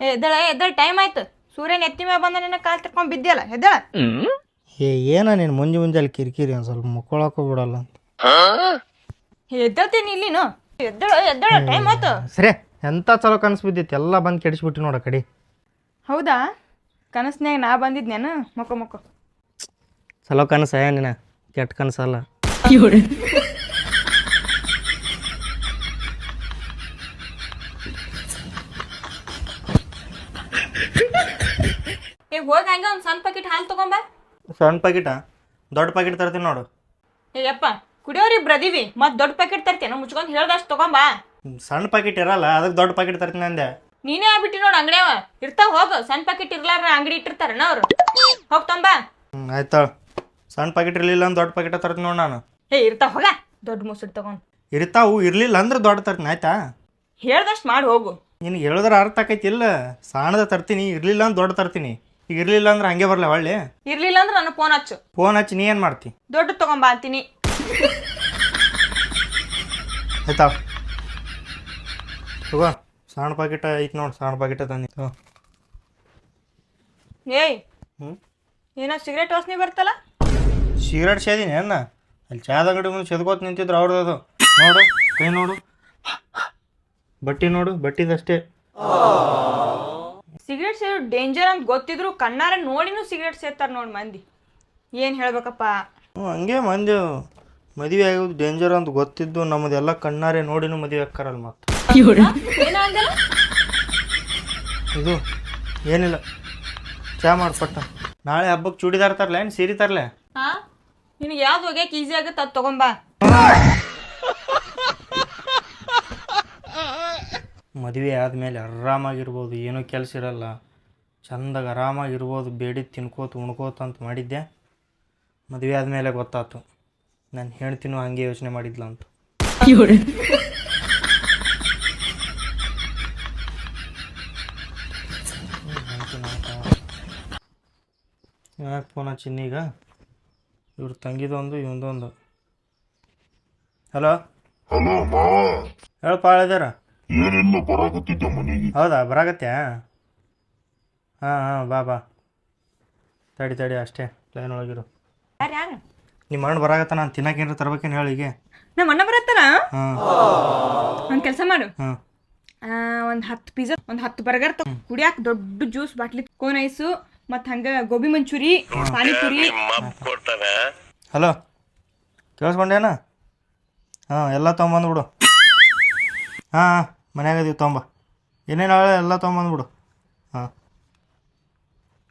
ಎದ್ದಳ ಎದ್ದಳ time ಆಯ್ತು. ಸೂರ್ಯನ ಎತ್ತಿ ಮೇಲೆ ಬಂದ ನಿನ್ನ ಕಾಲು ತಕೊಂಡ್ ಬಿದ್ದಿಯಲ್ಲ ಎದ್ದಳ? ಏ ಏನ ನೀನು ಮುಂಜೆ ಮುಂಜಾನೆ ಕಿರಿಕಿರಿ ಒಂದು ಸ್ವಲ್ಪ ಮುಕ್ಕೊಳಕ್ಕೂ ಬಿಡಲ್ಲ ಅಂತ. ಎದ್ದಳ್ತೀನಿ ಇಲ್ಲಿನು. ಎದ್ದಳ ಎದ್ದಳ ಟೈಮ್ ಆಯ್ತು. ಸರಿ ಎಂತ ಚಲೋ ಕನಸು ಬಿದ್ದಿತ್ತು ಎಲ್ಲ ಬಂದು ಕೆಡಿಸ್ಬಿಟ್ಟು ನೋಡ ಕಡಿ. ಹೌದಾ? ಕನಸ್ನ್ಯಾಗ ನಾ ಬಂದಿದ್ನೇನು? ಮಕ್ಕ ಮಕ್ಕ. ಚಲೋ ಕನಸ ನಿನ ಕೆಟ್ಟ ಕನಸಲ್ಲ. ಹೋಗಿ ಹಂಗೆ ಒಂದು ಸಣ್ಣ ಪ್ಯಾಕೆಟ್ ಹಾಲು ತಗೊಂಬ. ಸಣ್ಣ ಪ್ಯಾಕೆಟ ದೊಡ್ಡ ಪ್ಯಾಕೆಟ್ ತರ್ತೀನಿ ನೋಡು. ಏಯಪ್ಪ ಕುಡಿಯೋರಿ ಬ್ರದಿವಿ ಮತ್ತೆ ದೊಡ್ಡ ಪ್ಯಾಕೆಟ್ ತರ್ತೇನೆ ಮುಚ್ಕೊಂಡು ಹೇಳ್ದಷ್ಟು ತಗೊಂಬ. ಸಣ್ಣ ಪ್ಯಾಕೆಟ್ ಇರಲ್ಲ ಅದಕ್ಕೆ ದೊಡ್ಡ ಪ್ಯಾಕೆಟ್ ತರ್ತೀನಿ ಅಂದೆ. ನೀನೇ ಆಗ್ಬಿಟ್ಟಿ ನೋಡು ಅಂಗಡಿಯವ ಇರ್ತಾವ ಹೋಗು. ಸಣ್ಣ ಪ್ಯಾಕೆಟ್ ಇರ್ಲಾರ ಅಂಗಡಿ ಇಟ್ಟಿರ್ತಾರನ ಅವ್ರು. ಹೋಗ್ ತೊಂಬ. ಹ್ಞೂ ಆಯ್ತಾ ಸಣ್ಣ ಪ್ಯಾಕೆಟ್ ಇರಲಿಲ್ಲ ಅಂದ್ರೆ ದೊಡ್ಡ ಪ್ಯಾಕೆಟ್ ತರ್ತೀನಿ ನೋಡು ನಾನು. ಏ ಇರ್ತಾವ ಹೋಗ. ದೊಡ್ಡ ಮೊಸರು ತಗೊಂಡ್. ಇರ್ತಾವು ಇರಲಿಲ್ಲ ಅಂದ್ರೆ ದೊಡ್ಡ ತರ್ತೀನಿ ಆಯ್ತಾ? ಹೇಳ್ದಷ್ಟು ಮಾಡಿ ಹೋಗು. ನಿನಗೆ ಹೇಳಿದ್ರೆ ಅರ್ಥ ಆಕೈತಿ ಇಲ್ಲ? ಸಣ್ಣದ ತರ್ತೀನಿ ಇರಲಿಲ್ಲ ಅಂದ್ರೆ ದೊಡ್ಡ ತರ್ತೀನಿ. ಈಗ ಇರಲಿಲ್ಲ ಅಂದ್ರೆ ಹಂಗೆ ಬರಲ್ಲ ಹೊಳ್ಳಿ? ಇರ್ಲಿಲ್ಲ ಅಂದ್ರೆ ನಾನು ಫೋನ್ ಹಚ್ಚು. ಫೋನ್ ಹಚ್ಚಿ ನೀ ಏನು ಮಾಡ್ತಿ? ದೊಡ್ಡ ತಗೊಂಬಾ ಅಂತೀನಿ. ಆಯ್ತಾ? ತಗೋ ಸಣ್ಣ ಪ್ಯಾಕೆಟ್ ಐತಿ ನೋಡಿ ಸಣ್ಣ ಪ್ಯಾಕೆಟ್ ತಂದಿ. ತಗೋ. ಏಯ್ ಹ್ಞೂ ಏನೋ ಸಿಗರೇಟ್ ವಾಸನೆ ಬರ್ತಲ್ಲ? ಸಿಗರೇಟ್ ಸೇದಿನಿ ಅನ್ನ ಅಲ್ಲಿ ಚಾದ ಅಂಗಡಿ ಮುಂದೆ ಸೆದ್ಕೋತ ನಿಂತಿದ್ರು ಅವ್ರದ್ದು ಅದು. ನೋಡು ಕೈ ನೋಡು. ಬಟ್ಟಿ ನೋಡು ಬಟ್ಟಿದಷ್ಟೇ. ಸಿಗರೇಟ್ ಸೇರೋ ಡೇಂಜರ್ ಅಂತ ಗೊತ್ತಿದ್ರು ಕಣ್ಣಾರ ನೋಡಿನೂ ಸಿಗರೇಟ್ ಸೇರ್ತಾರ ನೋಡಿ ಮಂದಿ. ಏನು ಹೇಳ್ಬೇಕಪ್ಪ? ಹ್ಞೂ ಹಂಗೆ ಮಂದಿ ಮದುವೆ ಆಗೋದು ಡೇಂಜರ್ ಅಂತ ಗೊತ್ತಿದ್ದು ನಮ್ಮದೆಲ್ಲ ಕಣ್ಣಾರೆ ನೋಡಿನೂ ಮದುವೆ ಹಾಕಾರಲ್ಲ ಮತ್ತೆ ಇದು ಏನಿಲ್ಲ. ಚಾ ಮಾಡ್ಪಟ್ಟ ನಾಳೆ ಹಬ್ಬಕ್ಕೆ ಚೂಡಿದಾರ್ ತರ್ಲೆ ಏನು ಸೀರೆ ತರ್ಲೆ? ಹಾ? ನಿನಗೆ ಯಾವ್ದು ಹೋಗ್ಯಾಕೆ ಈಸಿ ಆಗುತ್ತೆ ಅದು ತಗೊಂಬಾ ಮದುವೆ ಆದಮೇಲೆ ಆರಾಮಾಗಿರ್ಬೋದು ಏನೂ ಕೆಲಸ ಇರಲ್ಲ. ಚಂದಾಗ ಆರಾಮಾಗಿರ್ಬೋದು ಬೇಡಿ ತಿನ್ಕೋತ ಉಣ್ಕೋತ ಅಂತ ಮಾಡಿದ್ದೆ. ಮದುವೆ ಆದಮೇಲೆ ಗೊತ್ತಾಯ್ತು ನಾನು ಹೇಳ್ತೀನೋ ಹಂಗೆ ಯೋಚನೆ ಮಾಡಿದ್ಲ ಅಂತ. ಯಾಕೆ ಫೋನ್ ಚಿನ್ನೀಗ ಇವ್ರ ತಂಗಿದೊಂದು ಇವಂದೊಂದು. ಹಲೋ? ಹೇಳಪ್ಪ ಹೇಳಿದಾರ ಏನೆಲ್ಲ ಬರಾಗುತ್ತಿದ್ದ ಮನೆಗೆ. ಹೌದಾ? ಬರಾಗತ್ತೆ ಹಾಂ ಹಾಂ ಬಾ ಬಾ. ತಡಿ ತಡಿ ಅಷ್ಟೇ. ಲೈನ್ ಒಳಗಿರು ಯಾರು ಯಾರು? ನಿಮ್ಮ ಅಣ್ಣ ಬರಾಗತ್ತ ನಾನು ತಿನ್ನಕೇನ್ರ ತರ್ಬೇಕೇನು ಹೇಳಿ ಈಗ ನಮ್ಮ ಅಣ್ಣ ಬರತ್ತಲ್ಲ ಹಾಂ. ಒಂದು ಕೆಲಸ ಮಾಡು. ಹಾಂ. ಒಂದು ಹತ್ತು ಪಿಜ್ಜಾ ಒಂದು ಹತ್ತು ಬರ್ಗರ್ ತಗೋ. ಕುಡಿಯಾಕ ದೊಡ್ಡ ಜ್ಯೂಸ್ ಬಾಟ್ಲಿ ಕೋನ್ ಐಸು ಮತ್ತು ಹಂಗೆ ಗೋಬಿ ಮಂಚೂರಿ ಪಾನಿಪುರಿ. ಹಲೋ? ಕೇಳಿಸ್ಕೊಂಡೇನ ಹಾಂ ಎಲ್ಲ ತೊಗೊಂಬಂದ್ಬಿಡು ಬಿಡು. ಹಾಂ. ಮನ್ಯಾಗ ಅದೀವಿ ತೊಂಬ. ಏನೇನು ಹೇಳ ಎಲ್ಲ ತೊಗೊಂಬಂದ್ಬಿಡು ಹಾಂ.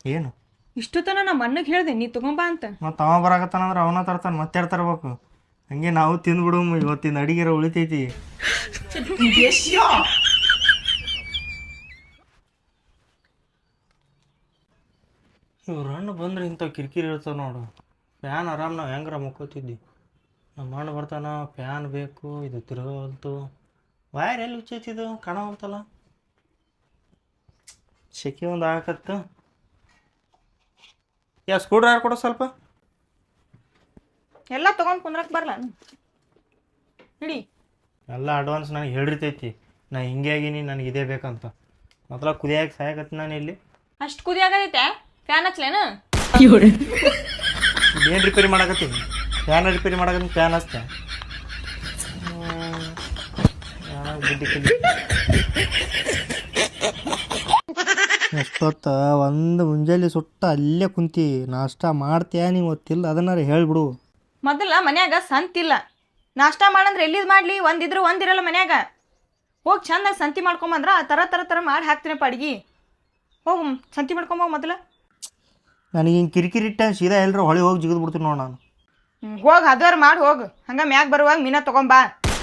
ಏನು? ಇಷ್ಟು ತನ ನಮ್ಮ ಅಣ್ಣಗೆ ಹೇಳ್ದೆ ನೀ ತಗೊಂಬಾ ಅಂತ. ಮತ್ತು ಅವ ಬರಾಕತ್ತಾನಂದ್ರೆ ಅವನ ತರ್ತಾನೆ ಮತ್ತೆ ಎರಡು ತರ್ಬೇಕು? ಹಂಗೆ ನಾವು ತಿಂದ್ಬಿಡು ಇವತ್ತಿನ ಅಡಿಗೆರ ಉಳಿತೈತಿ. ಇವ್ರ ಅಣ್ಣ ಬಂದ್ರೆ ಇಂಥ ಕಿರಿಕಿರಿ ಇರ್ತವೆ ನೋಡು. ಫ್ಯಾನ್ ಆರಾಮ್ ನಾವು ಹೆಂಗ್ರ ಮುಕ್ಕೋತಿದ್ವಿ. ನಮ್ಮ ಅಣ್ಣ ಬರ್ತಾನ ಫ್ಯಾನ್ ಬೇಕು ಇದು ತಿರುಗಲ್ತು ವೈರ್ ಎಲ್ಲಿ ಉಚ್ಚೈತಿದು ಕಾಣವಲ್ತಲ್ಲ ಸೆಕೆ ಒಂದು ಆಗಕತ್ತು. ಯಾ ಸ್ಕ್ರೂ ಡ್ರೈವರ್ ಕೊಡು ಸ್ವಲ್ಪ. ಎಲ್ಲ ತಗೊಂಡ್ ಕುಂದ್ರಕ್ಕೆ ಬರಲ್ಲ ಹಿಡಿ ಎಲ್ಲ ಅಡ್ವಾನ್ಸ್ ನನಗೆ ಹೇಳಿರ್ತೈತಿ. ನಾ ಹಿಂಗೆ ಆಗೀನಿ ನನಗೆ ಇದೇ ಬೇಕಂತ. ಮೊದಲ ಕುದಿಯಾಗಿ ಸಾಯಕತ್ತಿ ನಾನು ಇಲ್ಲಿ. ಅಷ್ಟು ಕುದಿ ಆಗೈತೆ ಫ್ಯಾನ್ ಹಚ್ಲೇನು? ಏನು ರಿಪೇರಿ ಮಾಡಕತ್ತೀನಿ? ಫ್ಯಾನ್ ರಿಪೇರಿ ಮಾಡಕತ್ತೀನಿ ಫ್ಯಾನ್ ಹಚ್ತೆ ಬುದ್ಧಿ ಕಲಿ ಎಷ್ಟೊತ್ತ? ಒಂದು ಮುಂಜಾನೆ ಸುಟ್ಟ ಅಲ್ಲೇ ಕುಂತಿ. ನಾಷ್ಟ ಮಾಡ್ತೀಯ ನೀವು ಗೊತ್ತಿಲ್ಲ? ಅದನ್ನಾರ ಹೇಳ್ಬಿಡು. ಮೊದಲ ಮನ್ಯಾಗ ಸಂತಿಲ್ಲ ನಾಷ್ಟ ಮಾಡಂದ್ರೆ ಎಲ್ಲಿದ್ ಮಾಡ್ಲಿ? ಒಂದಿದ್ರು ಒಂದಿರಲ್ಲ ಮನ್ಯಾಗ. ಹೋಗಿ ಚಂದ ಸಂತಿ ಮಾಡ್ಕೊಂಬಂದ್ರ ಆ ಥರ ಥರ ಥರ ಮಾಡಿ ಹಾಕ್ತೀನಿ ಅಡ್ಗಿ. ಹೋಗು ಸಂತಿ ಮಾಡ್ಕೊಂಬ ಮೊದಲ. ನನಗೆ ಹಿಂಗೆ ಕಿರಿಕಿರಿ ಇಟ್ಟ ಸೀದಾ ಎಲ್ಲರೂ ಹೊಳೆ ಹೋಗಿ ಜಿಗಿದ್ಬಿಡ್ತೀನಿ ನೋಡಿ ನಾನು. ಹೋಗಿ ಹದರ್ ಮಾಡಿ ಹೋಗಿ. ಹಂಗ ಮ್ಯಾಗ ಬರುವಾಗ ಮೀನ ತಗೊಂಬಾ.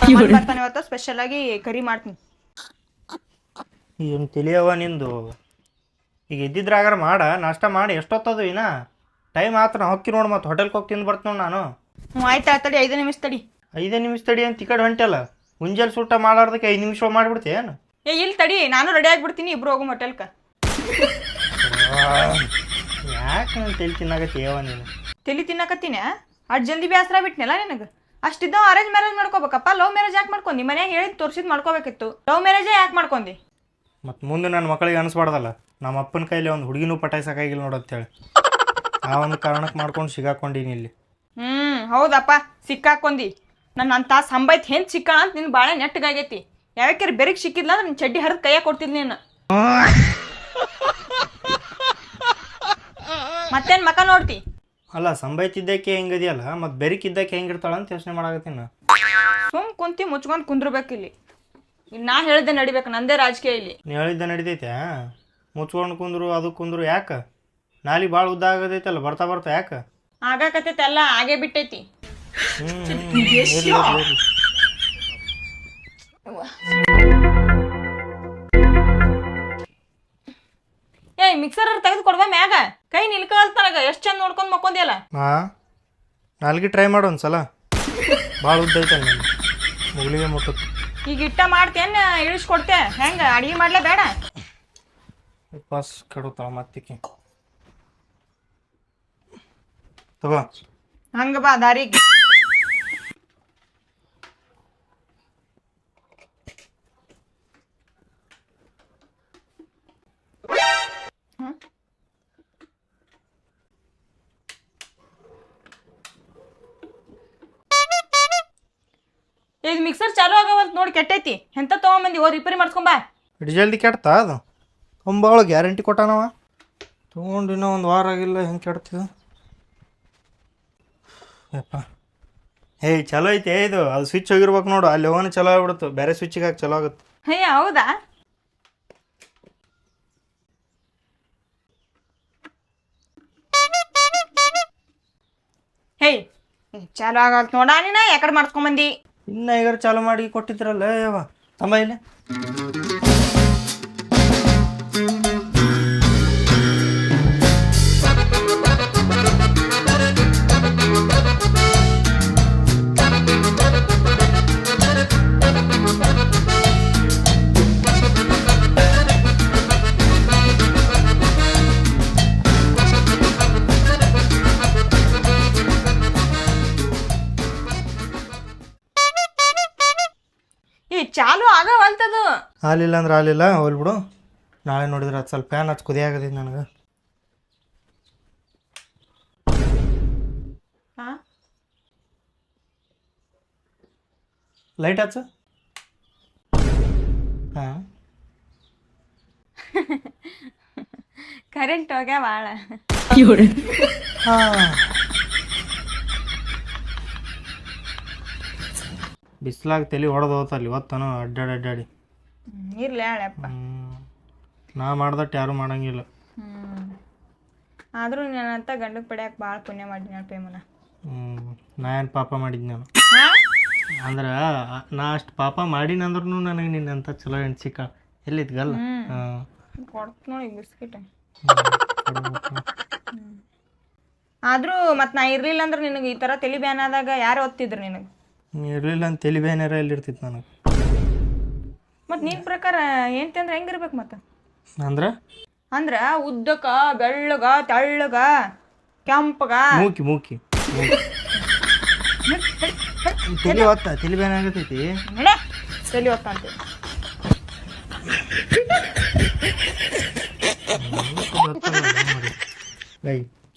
ಇವತ್ತು ಸ್ಪೆಷಲ್ ಆಗಿ ಕರಿ ಮಾಡ್ತೀನಿ. ಏನು ತಿಳಿಯವ ನಿಂದು? ಈಗ ಇದ್ದಿದ್ರಾಗಾರ ಮಾಡ ನಾಷ್ಟ ಮಾಡಿ ಎಷ್ಟೊತ್ತದು ಇನ್ನ? ಟೈಮ್ ಆತ ನಾ ಹೊಕ್ಕಿ ನೋಡಿ ಮತ್ತೆ ಹೋಟೆಲ್ಗೆ ಹೋಗಿ ತಿಂದು ಬರ್ತೀನಿ ನೋಡು ನಾನು. ಹ್ಞೂ ಆಯ್ತು ತಡಿ ಐದು ನಿಮಿಷ ತಡಿ. ಐದೇ ನಿಮಿಷ ತಡಿ ಅಂತ ಈ ಕಡೆ ಹೊಂಟಲ್ಲ ಮುಂಜಾನೆ ಸುಟ್ಟ ಮಾಡಾರ್ದಕ್ಕೆ ಐದು ನಿಮಿಷ ಮಾಡಿಬಿಡ್ತಿ ಏನು? ಏ ಇಲ್ಲಿ ತಡಿ ನಾನು ರೆಡಿ ಆಗಿಬಿಡ್ತೀನಿ ಇಬ್ರು ಹೋಗು ಹೋಟೆಲ್ಕ ಯಾಕೆ ನಾನು ತಲೆ ತಿನ್ನಾಗತ್ತಿ ನೀನು? ತಲಿ ತಿನ್ನಕತ್ತೀನಿ ಅಷ್ಟು ಜಲ್ದಿ ಬೇಸರ ಬಿಟ್ನಲ್ಲ ನಿನಗೆ? ಅಷ್ಟಿದ್ದ ಅರೇಂಜ್ ಮ್ಯಾರೇಜ್ ಮಾಡ್ಕೋಬೇಕಪ್ಪ. ಲವ್ ಮ್ಯಾರೇಜ್ ಯಾಕೆ ಮಾಡ್ಕೊಂಡಿ ಮನ್ಯಾಗ ಹೇಳಿದ್ ತೋರ್ಸಿದ್ ಮಾಡ್ಕೋಬೇಕಿತ್ತು. ಲವ್ ಮ್ಯಾರೇಜೇ ಯಾಕೆ ಮಾಡ್ಕೊಂಡಿ ಮತ್ತು ಮುಂದೆ ನನ್ನ ಮಕ್ಕಳಿಗೆ ಅನಿಸ್ಬಾರ್ದಲ್ಲ. ನಮ್ಮ ಅಪ್ಪನ ಕೈಲಿ ಒಂದು ಹುಡುಗಿನೂ ಅಂತ ನೋಡತ್ತೇಳಿ ಆ ಒಂದು ಕಾರಣಕ್ಕೆ ಮಾಡ್ಕೊಂಡು ಸಿಗಾಕೊಂಡಿನಿ ಇಲ್ಲಿ. ಹ್ಮ್ ಹೌದಪ್ಪ. ಸಿಕ್ಕಾಕೊಂಡಿ ನನ್ನ ಅಂತ ಸಂಬೈತ್ ಹೆಂಗ್ ಸಿಕ್ಕಾಳ ಅಂತ ನಿನ್ ಬಾಳೆ ನೆಟ್ಟಗಾಗೈತಿ. ಯಾವ್ಯಾಕೆ ಬೆರಗ್ ಸಿಕ್ಕಿದ್ಲ ಅಂದ್ರೆ ನಿನ್ ಚಡ್ಡಿ ಹರಿದ್ ಕೈಯಾಗ ಕೊಡ್ತಿದ್ ನೀನು. ಮತ್ತೇನ್ ಮಕ ನೋಡ್ತಿ? ಅಲ್ಲ ಸಂಬೈತಿದ್ದಕ್ಕೆ ಹೆಂಗದಿಯಲ್ಲ? ಮತ್ತು ಬೆರಿಕಿದ್ದಕ್ಕೆ ಹೆಂಗಿರ್ತಾಳ ಅಂತ ಯೋಚನೆ ಮಾಡಾಕತ್ತೀನಿ ಸುಮ್ ಕುಂತಿ ಮುಚ್ಕೊಂಡು ಕುಂದ್ರಬೇಕು ಇಲ್ಲಿ. ಇನ್ ನಾ ಹೇಳ್ದೆ ನಡಿಬೇಕು ನಂದೇ ರಾಜಕೀಯ ಇಲ್ಲಿ. ನೀ ಹೇಳಿದ್ದೆ ನಡಿತೈತೆ ಮುಚ್ಕೊಂಡು ಕುಂದ್ರು ಅದು ಕುಂದ್ರು ಯಾಕೆ? ನಾಲಿ ಭಾಳ ಉದ್ದ ಆಗದೈತಲ್ಲ ಬರ್ತಾ ಬರ್ತಾ ಯಾಕೆ? ಆಗಾಕತ್ತೈತೆ ಎಲ್ಲ ಆಗೇ ಬಿಟ್ಟೈತಿ. ಹ್ಞೂ ಮಿಕ್ಸರ್ ತೆಗೆದು ಕೊಡ್ಬ ಮ್ಯಾಗ? ಕೈ ನಿಲ್ಕಲ್ ತನಗ ಎಷ್ಟ್ ಚಂದ ನೋಡ್ಕೊಂಡ್ ಮಕ್ಕೊಂದಿಯಲ್ಲ? ಹಾ ನಾಲ್ಗೆ ಟ್ರೈ ಮಾಡು ಒಂದ್ಸಲ. ಭಾಳ ಉದ್ದ ಐತಲ್ಲ ನಾನು ಮುಟ್ಟುತ್ತೆ. ಈಗ ಇಟ್ಟ ಮಾಡ್ತೇನ್ ಇಳಿಸ್ಕೊಡ್ತೆ? ಹೆಂಗ ಅಡಿಗೆ ಮಾಡ್ಲೇ ಬೇಡ? ವಾಪಸ್ ಕೆಡುತ್ತಾಳ ಮತ್ತಿಕೆ ತಗೋ. ಹಂಗ ಬಾ ದಾರಿಗೆ. ಈಗ ಮಿಕ್ಸರ್ ಚಾಲು ಆಗವಂತ ನೋಡಿ ಕೆಟ್ಟೈತಿ. ಎಂತ ತಗೊಂಬಂದಿ? ಓ ರಿಪೇರಿ ಮಾಡ್ಸ್ಕೊಂಬಾ ಜಲ್ದಿ ಕೆಡ್ತಾ ಅದು? ಒಂಬಾಳು ಗ್ಯಾರಂಟಿ ಕೊಟ್ಟಾನವ. ತೊಗೊಂಡು ಇನ್ನೂ ಒಂದು ವಾರ ಆಗಿಲ್ಲ ಹೆಂಗೆ ಕೆಡ್ತಿದ್ದು ಯಪ್ಪ. ಏಯ್ ಚಲೋ ಐತೆ ಇದು. ಅದು ಸ್ವಿಚ್ ಹೋಗಿರ್ಬೇಕು ನೋಡು. ಅಲ್ಲಿ ಹೋಗೋಣ ಚಲೋ ಆಗ್ಬಿಡುತ್ತೆ ಬೇರೆ ಸ್ವಿಚ್ಗೆ ಹಾಕಿ ಚಲೋ ಆಗುತ್ತೆ. ಅಯ್ಯ ಹೌದಾ? ಹೇಯ್ ಚಾಲು ಆಗಲ್ತು ನೋಡ ನೀನ. ಯಾಕಡೆ ಮಾಡ್ಸ್ಕೊಂಬಂದಿ? ಇನ್ನು ಈಗ ಚಾಲು ಮಾಡಿ ಕೊಟ್ಟಿದ್ರಲ್ಲ ಯಾವ ತಮ್ಮ ಇಲ್ಲಿ? ಹಾಲಿಲ್ಲ ಅಂದ್ರೆ ಹಾಲಿಲ್ಲ ಹೋಲ್ಬಿಡು ನಾಳೆ ನೋಡಿದ್ರೆ ಅದು ಸ್ವಲ್ಪ ಫ್ಯಾನ್ ಹಚ್ಚಿ ಕುದಿಯಾಗದೈತೆ ನನಗೆ. ಹಾ? ಲೈಟ್ ಹಚ್ಚ? ಹಾಂ. ಕರೆಂಟ್ ಹೋಗ್ಯ ಭಾಳ ಹಾಂ. ಬಿಸ್ಲಾಗ ತಲೆ ಹೊಡೆದು ಹೋತಲ್ಲಿ ಇವತ್ತನೋ ಅಡ್ಡಾಡಿ ಅಡ್ಡಾಡಿ. ಇರ್ಲಿ ಹೇಳಪ್ಪ. ನಾ ಮಾಡ್ದಟ್ಟು ಯಾರು ಮಾಡಂಗಿಲ್ಲ. ಆದರೂ ಆದ್ರೂ ಅಂತ ಗಂಡಗ್ ಪಡ್ಯಾಕ ಭಾಳ ಪುಣ್ಯ ಮಾಡಿ ಪೇಮನ ಹ್ಮ್. ನಾ ಏನು ಪಾಪ ಮಾಡಿದ್ ನಾನು? ಅಂದ್ರೆ ನಾ ಅಷ್ಟು ಪಾಪ ಮಾಡಿನಂದ್ರೂ ನನಗೆ ನಿನ್ನಂತ ಚಲೋ ಹೆಣ್ಣು ಸಿಕ್ಕ ಎಲ್ಲಿದ್ಗಲ್ಲ ಹಾಂ. ಕೊಡ್ತ ನೋಡಿ ಬಿಸ್ಕಿಟ್. ಆದ್ರೂ ಮತ್ತೆ ನಾ ಇರ್ಲಿಲ್ಲ ಅಂದ್ರೆ ನಿನಗೆ ಈ ತರ ತಲೆ ಬ್ಯಾನ್ ಆದಾಗ ಯಾರು ಓದ್ತಿದ್ರು ನಿನಗೆ? ಇರಲಿಲ್ಲ ಅಂತ ತಲೆ ಬೇನಾರ ಎಲ್ಲಿರ್ತಿತ್ತು ನನಗೆ? ಮತ್ ನಿನ್ನ ಪ್ರಕಾರ ಏನ್ ಅಂದ್ರೆ ಹೆಂಗಿರ್ಬೇಕು ಮತ್ತ? ಅಂದ್ರೆ? ಅಂದ್ರ ಉದ್ದಕ ಬೆಳ್ಳಗ ತೆಳ್ಳಗ ಕೆಂಪಗ. ಮೂಕಿ ಮೂಕಿ ತಲಿ ತಲೆ ಒತ್ತ ತಲೆ ಬೇನಾಗತೈತಿ ನಡೆ ತಲಿ ಒತ್ತ ಅಂತ.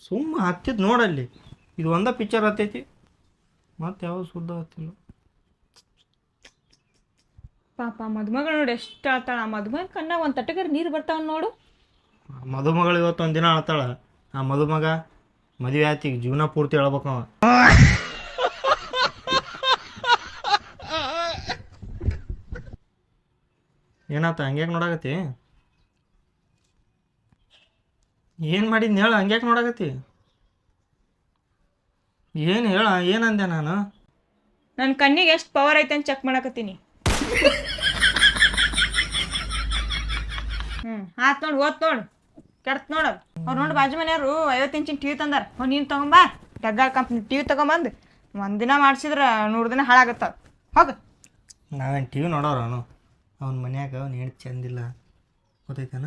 ಸುಮ್ಮ ಹತ್ತಿದ್ ನೋಡಲ್ಲಿ ಇದು ಒಂದ ಪಿಕ್ಚರ್ ಹತ್ತೈತಿ. ಮತ್ತೆ ಯಾವ ಸುದ್ದ ಹತ್ತಿಲ್ಲ. ಪಾಪ ಮದುಮಗಳು ನೋಡಿ ಎಷ್ಟು ಆಳ್ತಾಳ ಆ ಮದುಮಗ ಕಣ್ಣ ಒಂದು ತಟಗರ್ ನೀರು ಬರ್ತಾವ ನೋಡು. ಮದುಮಗಳು ಇವತ್ತು ಒಂದು ದಿನ ಅಳ್ತಾಳ ಆ ಮದುಮಗ ಮದುವೆ ಆಯ್ತು ಈಗ ಜೀವನ ಪೂರ್ತಿ ಹೇಳ್ಬೇಕು ಅವ. ಏನಾತ ಹಂಗ್ಯಾಕೆ ನೋಡಾಕತ್ತಿ? ಏನು ಮಾಡಿದ್ನ ಹೇಳ ಹಂಗ್ಯಾಕೆ ನೋಡಾಕತ್ತಿ? ಏನು ಹೇಳ ಏನಂದೆ ನಾನು? ನನ್ನ ಕಣ್ಣಿಗೆ ಎಷ್ಟು ಪವರ್ ಐತೆ ಅಂತ ಚೆಕ್ ಮಾಡಕತ್ತೀನಿ. ಹ್ಮ್ ಆತ್ ನೋಡು ಓದ್ ನೋಡು. ಕೆಡ್ತ್ ನೋಡು. ಅವ್ರು ನೋಡಿ ಬಾಜು ಮನೆಯವರು ಐವತ್ತು ಇಂಚಿನ ಟಿವಿ ತಂದಾರ. ಹೋ ನೀನು ತಗೊಂಬಾ. ಡಗ್ಗಾಳ ಕಂಪ್ನಿ ಟಿವಿ ತಗೊಂಬಂದು. ಒಂದಿನ ಮಾಡಿಸಿದ್ರೆ ನೂರು ದಿನ ಹಾಳಾಗತ್ತ. ಹೋಗ. ನಾವೇನು ಟಿವಿ ನೋಡೋರು ಅವನು ಅವ್ನ ಮನ್ಯಾಗ ಅವ್ನು ಹೆಣ್ತಿ ಚಂದಿಲ್ಲ ಗೊತ್ತೈತಾನ?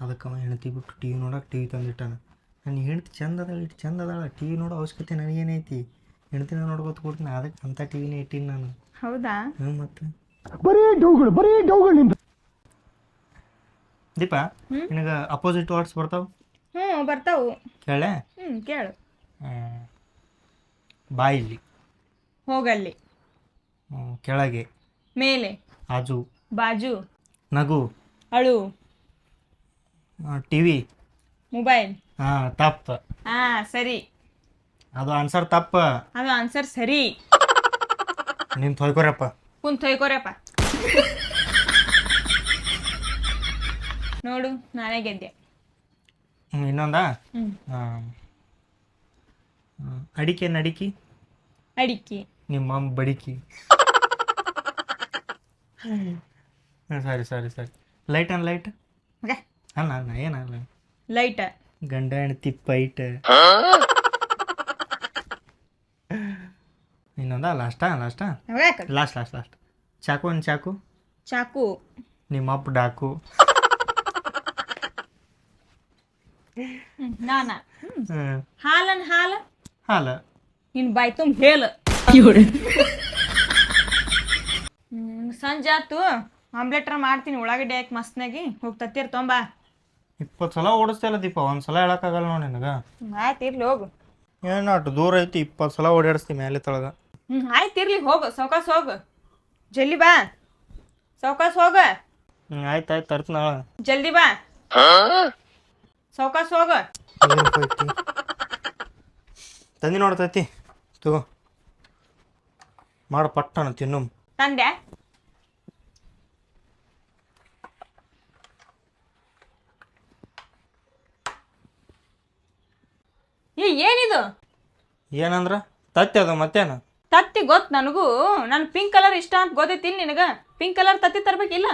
ಅದಕ್ಕೆ ಅವ ಹೆಣ್ತಿ ಬಿಟ್ಟು ಟಿವಿ ನೋಡಕ್ಕೆ ಟಿವಿ ತಂದಿಟ್ಟಾನ. ನನ್ನ ಹೆಣ್ತಿ ಚಂದ ಅದಾಳ ಇಟ್ಟು ಚಂದ ಅದಾಳ. ಟಿವಿ ನೋಡೋ ಅವಶ್ಯಕತೆ ನನಗೇನೈತಿ? ಹೆಣ್ತಿನ ನೋಡ್ಕೊತ ಕೊಡ್ತೀನಿ. ಅದಕ್ಕೆ ಅಂಥ ಟಿವಿನೇ ಇಟ್ಟೀನಿ ನಾನು. ಹೌದಾ? ಹ್ಞೂ ಮತ್ತು? ದೀಪ ನಿನಗೆ ಅಪೋಸಿಟ್ ವರ್ಡ್ಸ್ ಬರ್ತಾವ? ಹ್ಞೂ ಬರ್ತಾವು. ಕೇಳೆ? ಹ್ಞೂ ಕೇಳು. ಬಾಯಿಲಿ ಹೋಗಲ್ಲಿ. ಹ್ಮ್, ಕೆಳಗೆ. ಮೇಲೆ. ಆಜು. ಬಾಜು. ನಗು. ಅಳು. ಟಿವಿ. ಮೊಬೈಲ್. ಹಾ ತಪ್ಪ. ಹಾ ಸರಿ. ಅದು ಆನ್ಸರ್ ತಪ್ಪ. ಅದು ಆನ್ಸರ್ ಸರಿ. ನಿಮ್ಮ ತೊಯ್ಕೊರಪ್ಪ. ಕುಂತ್ ಹೊಯ್ಕೋರಪ್ಪ. ನೋಡು ನಾನೇ ಗೆದ್ದೆ. ಹ್ಮ್, ಇನ್ನೊಂದಾ? ಹ್ಮ್. ಹಾಂ ಅಡಿಕೆ ನಡಿಕಿ? ಅಡಿಕೆ. ನಿಮ್ಮ ಅಮ್ಮ ಬಡಿಕಿ. ಸಾರಿ ಸರಿ ಸರಿ. Light on light okay. ಅಲ್ಲ ಅಲ್ಲ ಏನಲ್ಲ ಲೈಟ್ ಗಂಡ ಹೆಂಡತಿ ಪೈಟ್ ಇನ್ನೊಂದ ಲಾಸ್ಟಾ ಲಾಸ್ಟಾ ಲಾಸ್ಟ್ ಲಾಸ್ಟ್ ಲಾಸ್ಟ್ ಚಾಕು ಒಂದು ಚಾಕು. ಚಾಕು. ನಿಮ್ಮ ಅಪ್ಪ ಡಾಕು ನಾನ. ಹಾಲನ್ ಹಾಲ? ಹಾಲ. ನಿನ್ ಬಾಯ್ ತುಂಬ ಹೇಳ ಹ್ಮ್ ಸಂಜೆ ಆತು. ಆಮ್ಲೆಟ್ರ ಮಾಡ್ತೀನಿ. ಉಳ್ಳಾಗಡ್ಡೆ ಹಾಕಿ ಮಸ್ತ್ನಾಗಿ ಹೋಗಿ ತತ್ತಿರ್ ತೊಂಬಾ. ಇಪ್ಪತ್ತು ಸಲ ಓಡಿಸ್ತಿಲ್ಲ ದೀಪ. ಒಂದು ಸಲ ಹೇಳಕ್ಕಾಗಲ್ಲ ನೋಡಿ ನಿನಗೆ. ಆಯ್ತು ಇರ್ಲಿ ಹೋಗು. ಏನು ಅಷ್ಟು ದೂರ ಐತಿ. ಇಪ್ಪತ್ತು ಸಲ ಓಡಾಡಿಸ್ತೀನಿ ಮೇಲೆ ತಳಗ. ಹ್ಮ್ ಆಯ್ತು ಇರ್ಲಿ ಹೋಗು ಸೌಕಾಸ್ ಹೋಗು. ಜಲ್ದಿ ಬಾ. ಸೌಕಾಸ್ ಹೋಗ. ಹ್ಞೂ ಆಯ್ತು ಆಯ್ತು ತರ್ತೀನಿ ಜಲ್ದಿ ಬಾ. ಸೌಕಾಸ್ ಹೋಗ. ತಂದಿ ನೋಡ್ತೈತಿ ತಗೋ. ಮಾಡ ಪಟ್ಟಣ ತಿನ್ನು. ತಂದೆ. ಏ ಏನಿದು? ಏನಂದ್ರ? ತತ್ತಿ ಅದು ಮತ್ತೇನು? ತತ್ತಿ ಗೊತ್ತು ನನಗೂ. ನಾನು ಪಿಂಕ್ ಕಲರ್ ಇಷ್ಟ ಅಂತ ಗೊತ್ತೈತಿ ನಿನಗೆ. ಪಿಂಕ್ ಕಲರ್ ತತ್ತಿ ತರ್ಬೇಕಿಲ್ಲ?